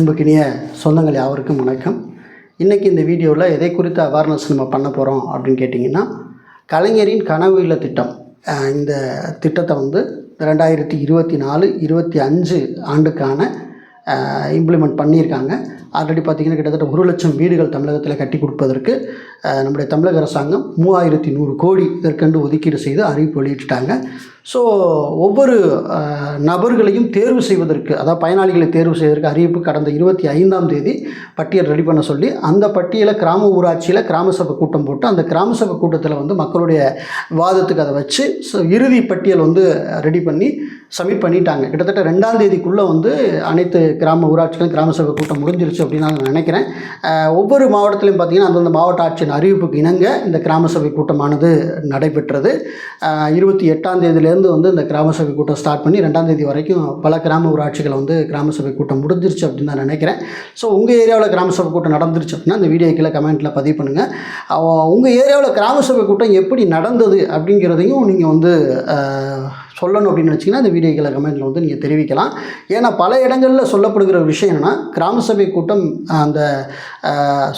அன்புக்கினிய சொந்தங்கள் யாவருக்கும் வணக்கம். இன்றைக்கி இந்த வீடியோவில் எதை குறித்த அவேர்னஸ் நம்ம பண்ண போகிறோம் அப்படின்னு கேட்டிங்கன்னா கலைஞரின் கனவு இல்ல திட்டம். இந்த திட்டத்தை வந்து ரெண்டாயிரத்தி இருபத்தி நாலு இருபத்தி அஞ்சு ஆண்டுக்கான இம்ப்ளிமெண்ட் பண்ணியிருக்காங்க. ஆல்ரெடி பார்த்திங்கன்னா கிட்டத்தட்ட ஒரு லட்சம் வீடுகள் தமிழகத்தில் கட்டி கொடுப்பதற்கு நம்முடைய தமிழக அரசாங்கம் மூவாயிரத்தி நூறு கோடி இதற்கென்று ஒதுக்கீடு செய்து அறிவிப்பு வெளியிட்டுட்டாங்க. ஸோ ஒவ்வொரு நபர்களையும் தேர்வு செய்வதற்கு அதாவது பயனாளிகளை தேர்வு செய்வதற்கு அறிவிப்பு கடந்த இருபத்தி ஐந்தாம் தேதி பட்டியல் ரெடி பண்ண சொல்லி அந்த பட்டியலை கிராம ஊராட்சியில் கிராம சபை கூட்டம் போட்டு அந்த கிராம சபை கூட்டத்தில் வந்து மக்களுடைய வாதத்துக்கு அதை வச்சு ஸோ இறுதி பட்டியல் வந்து ரெடி பண்ணி சப்மிட் பண்ணிட்டாங்க. கிட்டத்தட்ட ரெண்டாம் தேதிக்குள்ளே வந்து அனைத்து கிராம ஊராட்சிகளும் கிராம சபை கூட்டம் முடிஞ்சிருச்சு அப்படின்னு நான் நினைக்கிறேன். ஒவ்வொரு மாவட்டத்திலையும் பார்த்தீங்கன்னா அந்தந்த மாவட்ட ஆட்சியின் அறிவிப்புக்கு இணங்க இந்த கிராம சபை கூட்டமானது நடைபெற்றது. இருபத்தி எட்டாம் தேதியிலேருந்து வந்து இந்த கிராம சபை கூட்டம் ஸ்டார்ட் பண்ணி ரெண்டாம் தேதி வரைக்கும் பல கிராம ஊராட்சிகளை வந்து கிராம சபை கூட்டம் முடிஞ்சிருச்சு அப்படின்னு நான் நினைக்கிறேன். ஸோ உங்கள் ஏரியாவில் கிராம சபை கூட்டம் நடந்துருச்சு அப்படின்னா இந்த வீடியோ கீழே கமெண்ட்டில் பதிவு பண்ணுங்கள் உங்கள் ஏரியாவில் கிராம சபை கூட்டம் எப்படி நடந்தது அப்படிங்கிறதையும் நீங்கள் வந்து சொல்லணும் அப்படின்னு நினச்சிங்கன்னா இந்த வீடியோ கமெண்ட்டில் வந்து நீங்கள் தெரிவிக்கலாம். ஏன்னா பல இடங்களில் சொல்லப்படுகிற ஒரு விஷயம் என்னென்னா கிராம சபை கூட்டம் அந்த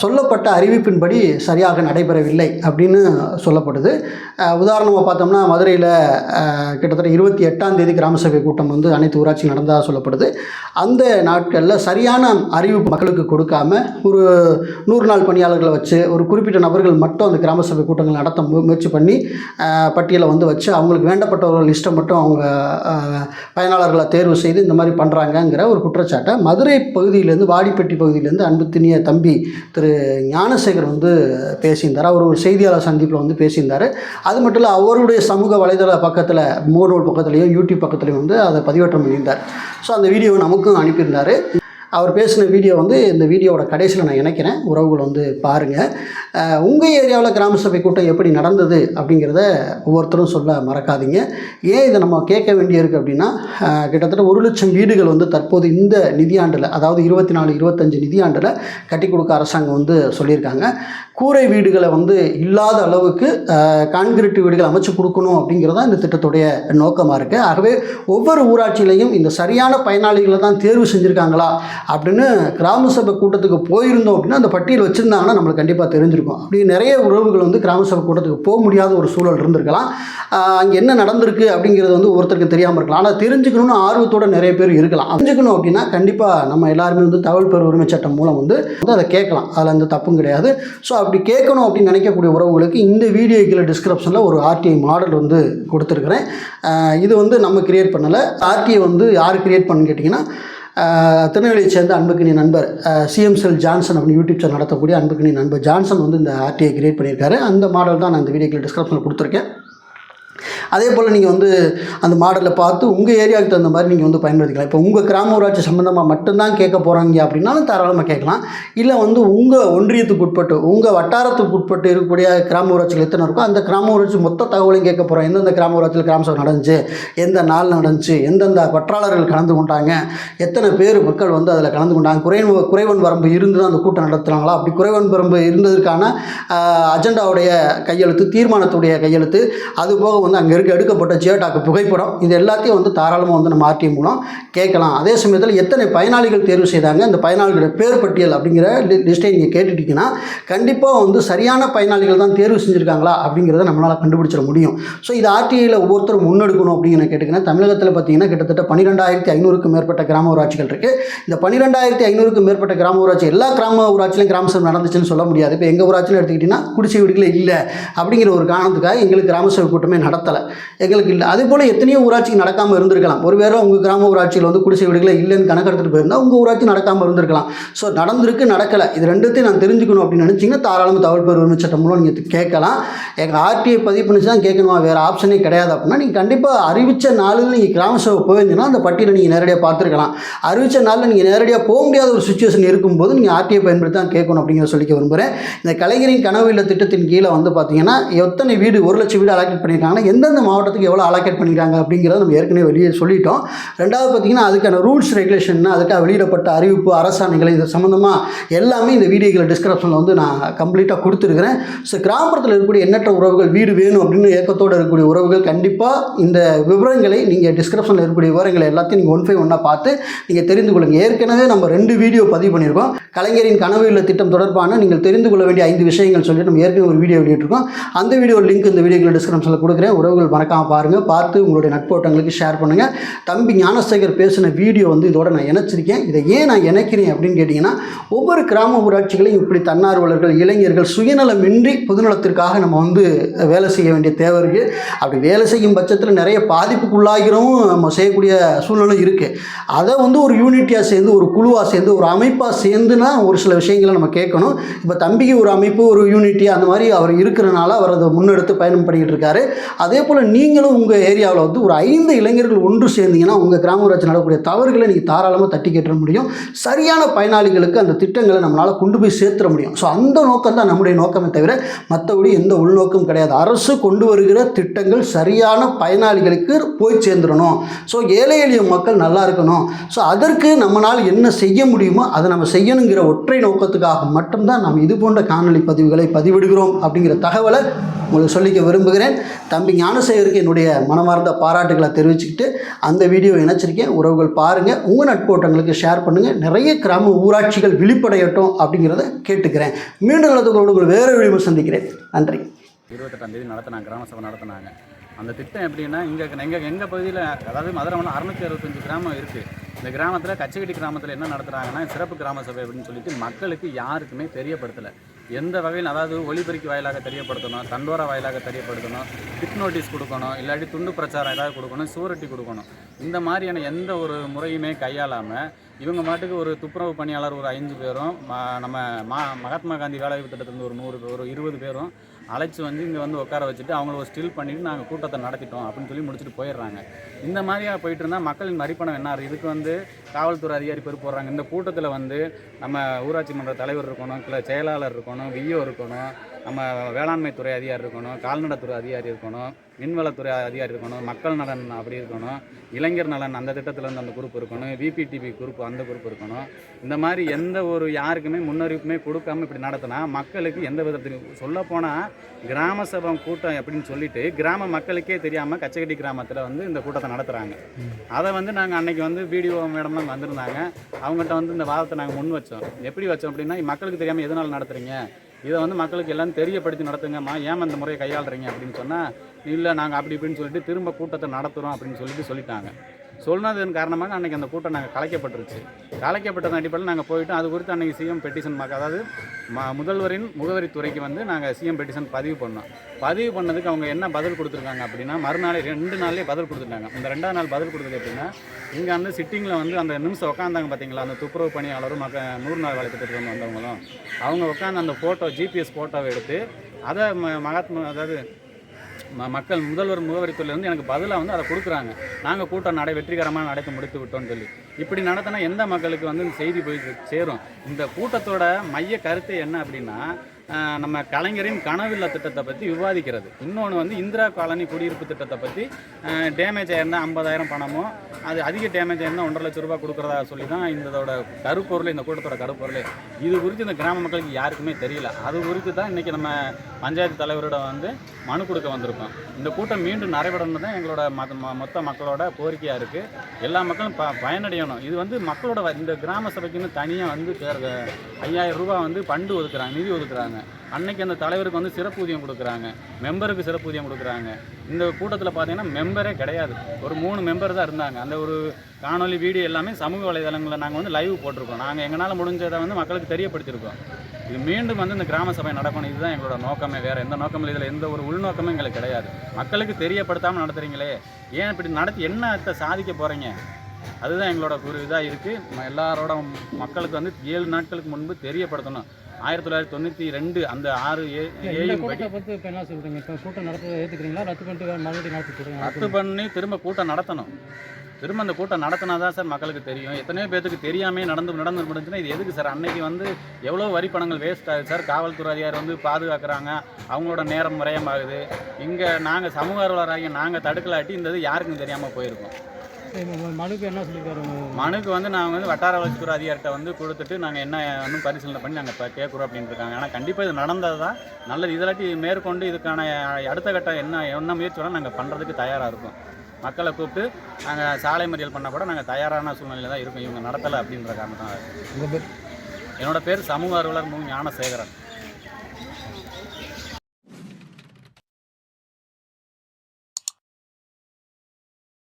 சொல்லப்பட்ட அறிவிப்பின்படி சரியாக நடைபெறவில்லை அப்படின்னு சொல்லப்படுது. உதாரணமாக பார்த்தோம்னா மதுரையில் கிட்டத்தட்ட இருபத்தி எட்டாம் தேதி கிராம சபை கூட்டம் வந்து அனைத்து ஊராட்சி நடந்ததாக சொல்லப்படுது. அந்த நாட்களில் சரியான அறிவிப்பு மக்களுக்கு கொடுக்காம ஒரு நூறு நாள் பணியாளர்களை வச்சு ஒரு குறிப்பிட்ட நபர்கள் மட்டும் அந்த கிராம சபை கூட்டங்கள் நடத்த முயற்சி பண்ணி பட்டியலை வந்து வச்சு அவங்களுக்கு வேண்டப்பட்டவர்கள் லிஸ்ட்டை மட்டும் அவங்க பயனாளர்களை தேர்வு செய்து இந்த மாதிரி பண்ணுறாங்கங்கிற ஒரு குற்றச்சாட்டை மதுரை பகுதியிலேருந்து வாடிப்பட்டி பகுதியிலேருந்து அன்புத்தினிய தம்பி திரு ஞானசேகர் வந்து பேசியிருந்தார். அவர் ஒரு செய்தியாளர் சந்திப்பில் வந்து பேசியிருந்தார். அது மட்டும் இல்லை அவருடைய சமூக வலைதள பக்கத்தில் மோனோல் பக்கத்துலேயும் யூடியூப் பக்கத்துலேயும் வந்து அதை பதிவேற்றம் பண்ணியிருந்தார். ஸோ அந்த வீடியோவை நமக்கும் அனுப்பியிருந்தார். அவர் பேசின வீடியோ வந்து இந்த வீடியோவோட கடைசியில் நான் இணைக்கிறேன். உறவுகள் வந்து பாருங்கள் உங்கள் ஏரியாவில் கிராம சபை கூட்டம் எப்படி நடந்தது அப்படிங்கிறத ஒவ்வொருத்தரும் சொல்ல மறக்காதீங்க. ஏன் இதை நம்ம கேட்க வேண்டியிருக்கு அப்படின்னா கிட்டத்தட்ட ஒரு லட்சம் வீடுகள் வந்து தற்போது இந்த நிதியாண்டில் அதாவது இருபத்தி நாலு இருபத்தஞ்சு நிதியாண்டில் கட்டி கொடுக்க அரசாங்கம் வந்து சொல்லியிருக்காங்க. கூரை வீடுகளை வந்து இல்லாத அளவுக்கு கான்கிரீட் வீடுகள் அமைச்சு கொடுக்கணும் அப்படிங்கிறது தான் இந்த திட்டத்துடைய நோக்கமாக இருக்குது ஆகவே ஒவ்வொரு ஊராட்சியிலையும் இந்த சரியான பயனாளிகளை தான் தேர்வு செஞ்சுருக்காங்களா அப்படின்னு கிராம சபை கூட்டத்துக்கு போயிருந்தோம் அப்படின்னா அந்த பட்டியல் வச்சுருந்தாங்கன்னா நம்மளுக்கு கண்டிப்பாக தெரிஞ்சிருக்கும். அப்படி நிறைய உறவுகள் வந்து கிராம சபை கூட்டத்துக்கு போக முடியாத ஒரு சூழல் இருந்திருக்கலாம். அங்கே என்ன நடந்திருக்கு அப்படிங்கிறது வந்து ஒருத்தருக்கு தெரியாமல் இருக்கலாம். ஆனால் தெரிஞ்சுக்கணும்னு ஆர்வத்தோட நிறைய பேர் இருக்கலாம். தெரிஞ்சுக்கணும் அப்படின்னா கண்டிப்பாக நம்ம எல்லாருமே வந்து தகவல் பெறு உரிமை சட்டம் மூலம் வந்து வந்து அதை கேட்கலாம். அதில் எந்த தப்பும் கிடையாது. ஸோ அப்படி கேட்கணும் அப்படின்னு நினைக்கக்கூடிய உறவுகளுக்கு இந்த வீடியோ கீழே டிஸ்கிரிப்ஷனில் ஒரு ஆர்டிஐ மாடல் வந்து கொடுத்துருக்குறேன். இது வந்து நம்ம கிரியேட் பண்ணலை. ஆர்டிஐ வந்து யார் கிரியேட் பண்ணு கேட்டிங்கன்னா திருநெல்வேலியை சேர்ந்த அன்புக்கினி நண்பர் சிஎம் செல் ஜான்சன் அப்படின்னு யூடியூப் சேனல் நடத்தக்கூடிய அன்புக்கினி நண்பர் ஜான்சன் வந்து இந்த ஆர்டிஐ கிரியேட் பண்ணியிருக்காரு. அந்த மாடல் தான் நான் இந்த வீடியோக்கு டிஸ்கிரிப்ஷனில் கொடுத்துருக்கேன். அதே போல் நீங்கள் வந்து அந்த மாடலை பார்த்து உங்கள் ஏரியாவுக்கு தகுந்த மாதிரி நீங்கள் வந்து பயன்படுத்திக்கலாம். இப்போ உங்கள் கிராம ஊராட்சி சம்மந்தமாக மட்டும்தான் கேட்க போகிறாங்க அப்படின்னாலும் தாராளமாக கேட்கலாம். இல்லை வந்து உங்கள் ஒன்றியத்துக்கு உட்பட்டு உங்கள் வட்டாரத்துக்கு உட்பட்டு இருக்கக்கூடிய கிராம ஊராட்சிகள் எத்தனை இருக்கோ அந்த கிராம ஊராட்சி மொத்த தகவலையும் கேட்க போகிறோம் எந்தெந்த கிராம ஊராட்சியில் கிராம சபை நடந்துச்சு எந்த நாள் நடந்துச்சு எந்தெந்த வற்றாளர்கள் கலந்து கொண்டாங்க எத்தனை பேர் மக்கள் வந்து அதில் கலந்து கொண்டாங்க குறைவன் குறைவன் வரம்பு இருந்து தான் அந்த கூட்டம் நடத்துகிறாங்களா அப்படி குறைவன் வரம்பு இருந்ததற்கான அஜெண்டாவுடைய கையெழுத்து தீர்மானத்துடைய கையெழுத்து அது போக வந்து அங்கே இருக்க எடுக்கப்பட்ட ஜியோடாக்கு புகைப்படம். இது எல்லாத்தையும் வந்து தாராளமாக வந்து நம்ம ஆர்டி மூலம் கேட்கலாம். அதே சமயத்தில் எத்தனை பயனாளிகள் தேர்வு செய்தாங்க இந்த பயனாளிகளோட பேர் பட்டியல் அப்படிங்கிற லிஸ்ட்டை நீங்கள் கேட்டுட்டீங்கன்னா கண்டிப்பாக வந்து சரியான பயனாளிகள் தான் தேர்வு செஞ்சுருக்காங்களா அப்படிங்கிறத நம்மளால் கண்டுபிடிச்சிட முடியும். ஸோ இது ஆர்டிஐயில் ஒவ்வொருத்தரும் முன்னெடுக்கணும் அப்படின்னு கேட்டுக்கினா தமிழகத்தில் பார்த்தீங்கன்னா கிட்டத்தட்ட பன்னிரெண்டாயிரத்தி ஐநூறுக்கும் மேற்பட்ட கிராம ஊராட்சிகள் இருக்குது இந்த பன்னிரெண்டாயிரத்தி ஐநூறுக்கும் மேற்பட்ட கிராம ஊராட்சி எல்லா கிராம ஊராட்சியிலும் கிராம சபை நடந்துச்சுன்னு சொல்ல முடியாது. இப்போ எங்கள் ஊராட்சியில் எடுத்துக்கிட்டிங்கன்னா குடிசை வீடுகளே இல்லை அப்படிங்கிற ஒரு காரணத்துக்காக எங்களுக்கு கிராம சபை கூட்டமே நடத்தலை. எங்களுக்கு இல்லை. அதே போல் எத்தனையோ ஊராட்சிக்கு நடக்காமல் இருந்திருக்கலாம். ஒருவேளை உங்கள் கிராம ஊராட்சியில் வந்து குடிசை வீடுகளே இல்லைன்னு கணக்கெடுத்துட்டு போயிருந்தால் உங்கள் ஊராட்சி நடக்காமல் இருந்திருக்கலாம். ஸோ நடந்திருக்கு நடக்கலை. இது ரெண்டுத்தையும் நான் தெரிஞ்சுக்கணும் அப்படின்னு நினச்சிங்கன்னா தாராளமாக தகவல் பெறு உரிமை சட்டம் மூலம் நீங்கள் கேட்கலாம். எங்கள் ஆர்டிஐ பதிவு பண்ணி தான் கேட்கணுமா? வேறு ஆப்ஷனே கிடையாது அப்படின்னா நீங்கள் கண்டிப்பாக அறிவித்த நாளில் நீங்கள் கிராம சபை போயிருந்தீங்கன்னா அந்த பட்டியலை நீங்கள் நேரடியாக பார்த்துருக்கலாம். அறிவித்த நாளில் நீங்கள் நேரடியாக போக முடியாத ஒரு சுச்சுவேஷன் இருக்கும்போது நீங்கள் ஆர்டிஐ பயன்படுத்தி தான் கேட்கணும் அப்படிங்கிறத சொல்லிக்க விரும்புகிறேன் இந்த கலைஞரின் கனவு இல்ல திட்டத்தின் கீழே வந்து பார்த்தீங்கன்னா எத்தனை வீடு ஒரு லட்சம் வீடு அலாக்கெட் பண்ணியிருக்காங்கன்னா எந்தெந்த மாவட்டத்துக்கு எவ்வளோ அலோகேட் பண்ணிக்கிறாங்க அப்படிங்கிறத நம்ம ஏற்கனவே வெளியே சொல்லிட்டோம். ரெண்டாவது பார்த்தீங்கன்னா அதுக்கான ரூல்ஸ் ரெகுலேஷன் அதுக்காக வெளியிடப்பட்ட அறிவிப்பு அரசாணைகள் இது சம்மந்தமாக எல்லாமே இந்த வீடியோக்களை டிஸ்கிரிப்ஷனில் வந்து நான் கம்ப்ளீட்டாக கொடுத்துருக்குறேன். ஸோ கிராமத்தில் இருக்கக்கூடிய எண்ணற்ற உறவுகள் வீடு வேணும் அப்படின்னு ஏக்கத்தோடு இருக்கக்கூடிய உறவுகள் கண்டிப்பாக இந்த விவரங்களை நீங்கள் டிஸ்கிரிப்ஷனில் இருக்கக்கூடிய விவரங்களை எல்லாத்தையும் நீங்கள் ஒன் ஃபை ஒன்னாக பார்த்து நீங்கள் தெரிந்து கொள்ளுங்கள் ஏற்கனவே நம்ம ரெண்டு வீடியோ பதிவு பண்ணியிருக்கோம். கலைஞரின் கனவு இல்லை திட்டம் தொடர்பான நீங்கள் தெரிந்து கொள்ள வேண்டிய ஐந்து விஷயங்கள் சொல்லிட்டு நம்ம ஏற்கனவே ஒரு வீடியோ வெளியிட்டிருக்கோம். அந்த வீடியோ லிங்க் இந்த வீடியோக்களை டிஸ்கிரிப்ஷனில் கொடுக்குறேன். உறவுகள் மறக்காமல் பாருங்கள் பார்த்து உங்களுடைய நட்போட்டங்களுக்கு ஷேர் பண்ணுங்கள் தம்பி ஞானசேகர் பேசின வீடியோ வந்து இதோட நான் இணைச்சிருக்கேன். இதை ஏன் நான் இணைக்கிறேன் அப்படின்னு கேட்டிங்கன்னா ஒவ்வொரு கிராம ஊராட்சிகளையும் இப்படி தன்னார்வலர்கள் இளைஞர்கள் சுயநலமின்றி பொதுநலத்திற்காக நம்ம வந்து வேலை செய்ய வேண்டிய தேவை இருக்குது அப்படி வேலை செய்யும் பட்சத்தில் நிறைய பாதிப்புக்குள்ளாகிறவும் நம்ம செய்யக்கூடிய சூழ்நிலை இருக்குது அதை வந்து ஒரு யூனிட்டியாக சேர்ந்து ஒரு குழுவாக சேர்ந்து ஒரு அமைப்பாக சேர்ந்துனா ஒரு சில விஷயங்களை நம்ம கேட்கணும். இப்போ தம்பிக்கு ஒரு அமைப்பு ஒரு யூனிட்டி அந்த மாதிரி அவர் இருக்கிறனால அவர் அதை முன்னெடுத்து பயணம் பண்ணிக்கிட்டு இருக்காரு. அது அதே போல் நீங்களும் உங்கள் ஏரியாவில் வந்து ஒரு ஐந்து இளைஞர்கள் ஒன்று சேர்ந்தீங்கன்னா உங்கள் கிராம ஊராட்சி நடக்கக்கூடிய தவறுகளை நீங்கள் தாராளமாக தட்டி கேட்டுற முடியும். சரியான பயனாளிகளுக்கு அந்த திட்டங்களை நம்மளால் கொண்டு போய் சேர்த்துட முடியும். ஸோ அந்த நோக்கம் தான் நம்முடைய நோக்கமே தவிர மற்றபடி எந்த உள்நோக்கம் கிடையாது. அரசு கொண்டு வருகிற திட்டங்கள் சரியான பயனாளிகளுக்கு போய் சேர்ந்துடணும். ஸோ ஏழை எளிய மக்கள் நல்லா இருக்கணும். ஸோ அதற்கு நம்மளால் என்ன செய்ய முடியுமோ அதை நம்ம செய்யணுங்கிற ஒற்றை நோக்கத்துக்காக மட்டும்தான் நாம் இது போன்ற காணொளி பதிவுகளை பதிவிடுகிறோம் அப்படிங்கிற தகவலை உங்களுக்கு சொல்லிக்க விரும்புகிறேன். தம்பி ஞானசேகருக்கு என்னுடைய மனமார்ந்த பாராட்டுகளை தெரிவிச்சுக்கிட்டு அந்த வீடியோ இணைச்சிருக்கேன். உறவுகள் பாருங்கள் உங்கள் நட்போட்டங்களுக்கு ஷேர் பண்ணுங்கள் நிறைய கிராம ஊராட்சிகள் விழிப்படையட்டும் அப்படிங்கிறத கேட்டுக்கிறேன். மீண்டும் நல்லதுகளோடு உங்கள் வேறு வீடியோ சந்திக்கிறேன். நன்றி. இருபத்தெட்டாம் தேதி நடத்தினாங்க. கிராம சபை நடத்தினாங்க. அந்த திட்டம் எப்படின்னா இங்கே எங்கள் எங்கள் பகுதியில் அதாவது மதுரை வந்து அறுநூத்தி அறுபத்தஞ்சு கிராமம் இருக்குது இந்த கிராமத்தில் கச்சகடி கிராமத்தில் என்ன நடத்துகிறாங்கன்னா சிறப்பு கிராம சபை அப்படின்னு சொல்லிட்டு மக்களுக்கு யாருக்குமே தெரியப்படுத்தலை. எந்த வகையில் அதாவது ஒலிபெருக்கி வாயிலாக தெரியப்படுத்தணும் தண்டோரா வாயிலாக தெரியப்படுத்தணும் டிக் நோட்டீஸ் கொடுக்கணும் இல்லாட்டி துண்டு பிரச்சாரம் ஏதாவது கொடுக்கணும் சூரட்டி கொடுக்கணும். இந்த மாதிரியான எந்த ஒரு முறையுமே கையாளாமல் இவங்க மாட்டுக்கு ஒரு துப்புரவு பணியாளர் ஒரு ஐந்து பேரும் நம்ம மா மகாத்மா காந்தி வேலைவாய்ப்பு திட்டத்திலிருந்து ஒரு நூறு பேர் ஒரு இருபது பேரும் அழைச்சி வந்து இங்கே வந்து உட்கார வச்சுட்டு அவங்கள ஒரு ஸ்டில் பண்ணிவிட்டு நாங்கள் கூட்டத்தை நடத்திட்டோம் அப்படின்னு சொல்லி முடிச்சுட்டு போயிடுறாங்க. இந்த மாதிரியாக போயிட்டு இருந்தால் மக்களின் வரிப்பணம் என்ன? இதுக்கு வந்து காவல்துறை அதிகாரி பேர் போடுறாங்க. இந்த கூட்டத்தில் வந்து நம்ம ஊராட்சி மன்ற தலைவர் இருக்கணும் இல்லை செயலாளர் இருக்கணும் விஓ இருக்கணும். நம்ம வேளாண்மைத்துறை அதிகாரி இருக்கணும் கால்நடைத்துறை அதிகாரி இருக்கணும் மின்வளத்துறை அதிகாரி இருக்கணும் மக்கள் நலன் அப்படி இருக்கணும் இளைஞர் நலன் அந்த திட்டத்தில் இருந்து அந்த குரூப் இருக்கணும் விபிடிபி குரூப் அந்த குரூப் இருக்கணும். இந்த மாதிரி எந்த ஒரு யாருக்குமே முன்னறிவிப்புமே கொடுக்காம இப்படி நடத்தினா மக்களுக்கு எந்த விதத்துலையும் சொல்லப்போனால் கிராம சபை கூட்டம் அப்படின்னு சொல்லிட்டு கிராம மக்களுக்கே தெரியாமல் கச்சகட்டி கிராமத்தில் வந்து இந்த கூட்டத்தை நடத்துகிறாங்க அதை வந்து நாங்கள் அன்னைக்கு வந்து வீடியோ மேடம்லாம் வந்திருந்தாங்க. அவங்ககிட்ட வந்து இந்த வாதத்தை நாங்கள் முன் வச்சோம். எப்படி வச்சோம் அப்படின்னா மக்களுக்கு தெரியாமல் எதனால் நடத்துகிறீங்க இதை வந்து மக்களுக்கு எல்லாம் தெரியப்படுத்தி நடத்துங்கம்மா. ஏன் இந்த முறையை கையாளுறீங்க அப்படின்னு சொன்னால் இல்லை நாங்கள் அப்படி இப்படின்னு சொல்லிட்டு திரும்ப கூட்டத்தை நடத்துகிறோம் அப்படின்னு சொல்லிட்டு சொல்லிட்டாங்க. சொன்னதன் காரணமாக அன்றைக்கி அந்த கூட்டம் நாங்கள் கலைக்கப்பட்டுருச்சு கலைக்கப்பட்டதன் அடிப்படையில் நாங்கள் போயிட்டு அது குறித்து அன்றைக்கி சிஎம் பெட்டிஷன் அதாவது ம முதல்வரின் முகவரித்துறைக்கு வந்து நாங்கள் சிஎம் பெட்டிஷன் பதிவு பண்ணோம். பதிவு பண்ணதுக்கு அவங்க என்ன பதில் கொடுத்துருக்காங்க அப்படின்னா மறுநாளே ரெண்டு நாள்லேயே பதில் கொடுத்துட்டாங்க. இந்த ரெண்டாவது நாள் பதில் கொடுத்தது எப்படின்னா இங்கே வந்து சிட்டிங்கில் வந்து அந்த நிமிஷம் உட்காந்தாங்க பார்த்தீங்களா அந்த துப்புரவு பணியாளரும் மக்க நூறு நாள் வேலை திட்டத்துக்கு வந்தவங்களும். அவங்க உட்காந்து அந்த ஃபோட்டோ ஜிபிஎஸ் ஃபோட்டோவை எடுத்து அதை ம மகாத்மா அதாவது மக்கள் முதல்வர் முகவரித்துறையிலேருந்து எனக்கு பதிலாக வந்து அதை கொடுக்குறாங்க. நாங்கள் கூட்டம் நடை வெற்றிகரமாக நடத்தி முடித்து விட்டோம்னு சொல்லி. இப்படி நடத்தினா எந்த மக்களுக்கு வந்து இந்த செய்தி போய் சேரும்? இந்த கூட்டத்தோட மைய கருத்து என்ன அப்படின்னா நம்ம கலைஞரின் கனவில்ல திட்டத்தை பற்றி விவாதிக்கிறது. இன்னொன்று வந்து இந்திரா காலனி குடியிருப்பு திட்டத்தை பற்றி டேமேஜ் ஆயிருந்தால் ஐம்பதாயிரம் பணமோ அது அதிக டேமேஜ் ஆயிருந்தால் ஒன்றரை லட்ச ரூபா கொடுக்குறதா சொல்லி தான் இதோட கருப்பொருள் இந்த கூட்டத்தோட கருப்பொருள். இது குறித்து இந்த கிராம மக்களுக்கு யாருக்குமே தெரியல. அது குறித்து தான் இன்றைக்கி நம்ம பஞ்சாயத்து தலைவரோட வந்து மனு கொடுக்க வந்திருக்கோம். இந்த கூட்டம் மீண்டும் நடைபெறணும் தான் எங்களோட மத ம- மொத்த மக்களோட கோரிக்கையாக இருக்குது எல்லா மக்களும் ப பயனடையணும். இது வந்து மக்களோட வ- இந்த கிராம சபைக்குன்னு தனியாக வந்து ஐயாயிரம் ரூபா வந்து பண்டு ஒதுக்குறாங்க நிதி ஒதுக்குறாங்க. அன்னைக்கு அந்த தலைவருக்கு வந்து சிறப்பூதியம் கொடுக்குறாங்க. மெம்பருக்கு சிறப்பூதியம் கொடுக்குறாங்க. இந்த கூட்டத்தில் பார்த்தீங்கன்னா மெம்பரே கிடையாது. ஒரு மூணு மெம்பர் தான் இருந்தாங்க. அந்த ஒரு காணொலி வீடியோ எல்லாமே சமூக வலைதளங்களில் நாங்கள் வந்து லைவ் போட்டிருக்கோம். நாங்கள் எங்களால் முடிஞ்சதை வந்து மக்களுக்கு தெரியப்படுத்தியிருக்கோம். இது மீண்டும் வந்து இந்த கிராம சபை நடக்கணும். இதுதான் எங்களோட நோக்கமே. வேறு எந்த நோக்கமும் இதில் எந்த ஒரு உள்நோக்கமும் எங்களுக்கு கிடையாது. மக்களுக்கு தெரியப்படுத்தாமல் நடத்துகிறீங்களே ஏன் இப்படி நடத்தி என்னத்தை சாதிக்க போகிறீங்க அதுதான் எங்களோட ஒரு இதாக இருக்குது எல்லாரோட மக்களுக்கு வந்து ஏழு நாட்களுக்கு முன்பு தெரியப்படுத்தணும். ஆயிரத்தி தொள்ளாயிரத்தி தொண்ணூற்றி ரெண்டு அந்த ஆறு ஏயும் படி என்ன சொல்கிறீங்க இப்போ கூட்டம் நடத்துறதை ஏற்றுக்கிறீங்களா ரத்து பண்ணிட்டு மறுபடியும் நடத்தி ரத்து பண்ணி திரும்ப கூட்டம் நடத்தணும். திரும்ப அந்த கூட்டம் நடத்தினா தான் சார் மக்களுக்கு தெரியும். எத்தனையோ பேத்துக்கு தெரியாமே நடந்து நடந்து முடிஞ்சுன்னா இது எதுக்கு சார்? அன்னைக்கு வந்து எவ்வளோ வரி பணங்கள் வேஸ்ட் ஆகுது சார்? காவல்துறை அதிகாரி வந்து பாதுகாக்கிறாங்க. அவங்களோட நேரம் முறையமாகுது. இங்கே நாங்கள் சமூக ஆர்வலராகி நாங்கள் தடுக்கலாட்டி இந்த இது யாருக்கும் தெரியாமல் போயிருக்கோம். மனுக்கு என்ன சொல்லியிருக்காரு மனுக்கு வந்து நாங்கள் வந்து வட்டார வளர்ச்சித்துறை அதிகாரிகிட்ட வந்து கொடுத்துட்டு நாங்கள் என்ன வந்து பரிசீலனை பண்ணி நாங்கள் இப்போ கேட்குறோம் அப்படின்னு இருக்காங்க ஆனால் கண்டிப்பாக இது நடந்தது தான் நல்லது இதிலாட்டி மேற்கொண்டு இதுக்கான அடுத்த கட்டம் என்ன என்ன முயற்சி வேணால் நாங்கள் பண்ணுறதுக்கு தயாராக இருக்கோம். மக்களை கூப்பிட்டு நாங்கள் சாலை மறியல் பண்ண கூட நாங்கள் தயாரான சூழ்நிலையில் தான் இருக்கோம். இவங்க நடத்தலை அப்படின்ற காரணத்தான் உங்க பேர்? சமூக ஆர்வலர் மு. ஞானசேகரன்.